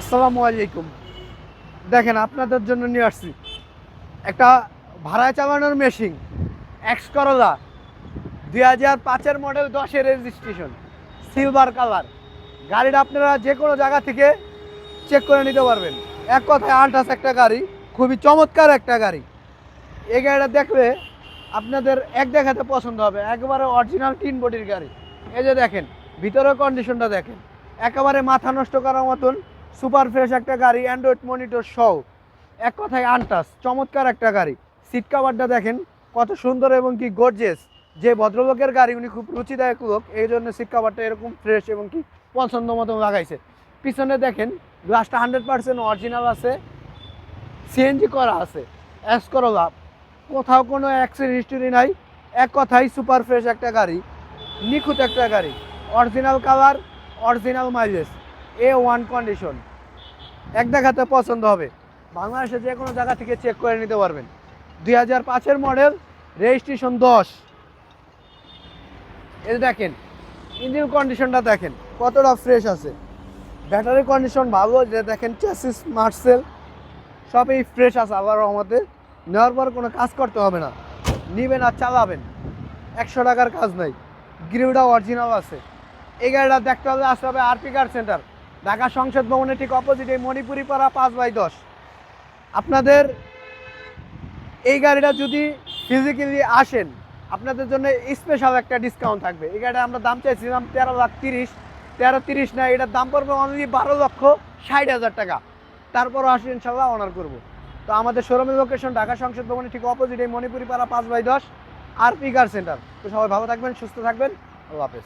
আসসালামু আলাইকুম। দেখেন, আপনাদের জন্য নিয়ে আসছি একটা ভাড়ায় চালানোর মেশিন এক্স করলা দুই হাজার পাঁচের মডেল দশের রেজিস্ট্রেশন সিলভার কালার গাড়িটা আপনারা যে কোনো জায়গা থেকে চেক করে নিতে পারবেন। এক কথায় আল্ট্রাস একটা গাড়ি, খুবই চমৎকার একটা গাড়ি। এই গাড়িটা দেখলে আপনাদের এক দেখাতে পছন্দ হবে, একবারে অরিজিনাল টিন বডির গাড়ি। এই যে দেখেন, ভিতরের কন্ডিশনটা দেখেন, একেবারে মাথা নষ্ট করার মতন সুপার ফ্রেশ একটা গাড়ি অ্যান্ড্রয়েড মনিটর সহ। এক কথায় আনটাস, চমৎকার একটা গাড়ি। সিট কাভারটা দেখেন, কত সুন্দর এবং কি গর্জেস যে ভদ্রলোকের গাড়ি, উনি খুব রুচিদায়ক লোক, এই জন্য সিট কাভারটা এরকম ফ্রেশ এবং কি পছন্দ মতো লাগাইছে। পিছনে দেখেন গ্লাসটা হান্ড্রেড পার্সেন্ট অরিজিনাল আছে সিএনজি করা আছে অ্যাস করো লাভ কোথাও কোনো অ্যাক্সিডেন্ট হিস্টোরি নাই, এক কথাই সুপার ফ্রেশ একটা গাড়ি, নিখুঁত একটা গাড়ি। Original colour original mileage A one condition এক দেখাতে পছন্দ হবে। বাংলাদেশে যে কোনো জায়গা থেকে চেক করে নিতে পারবেন। দুই হাজার পাঁচের মডেল রেজিস্ট্রেশন দশ। এই দেখেন ইঞ্জিন কন্ডিশনটা দেখেন, কতটা ফ্রেশ আছে। ব্যাটারি কন্ডিশন ভালো, যে দেখেন চেসিস মার্সেল সবই ফ্রেশ আছে আল্লাহর রহমতে। নেওয়ার পর কোনো কাজ করতে হবে না। নিবেন আর চালাবেন। একশো টাকার কাজ নাই। গ্রিউটা অরিজিনাল আছে। এই গাড়িটা দেখতে হবে আসতে হবে আরপি কার সেন্টার ঢাকা সংসদ ভবনের ঠিক অপোজিটে মণিপুরি পাড়া পাঁচ বাই দশ। আপনাদের এই গাড়িটা যদি ফিজিক্যালি আসেন, আপনাদের জন্য স্পেশাল একটা ডিসকাউন্ট থাকবে। এই গাড়িটা আমরা দাম চাইছিলাম তেরো লাখ তিরিশ। তেরো তিরিশ না, এটার দাম পড়বে অনলি বারো লক্ষ ষাট হাজার টাকা। তারপরও আসি ইনশাল্লাহ অনার করব। তো আমাদের শোরুমের লোকেশন ঢাকা সংসদ ভবনের ঠিক অপোজিটে মণিপুরি পাড়া পাঁচ বাই দশ আরপি কার সেন্টার তো সবাই ভালো থাকবেন, সুস্থ থাকবেন। আল্লাহ হাফেজ।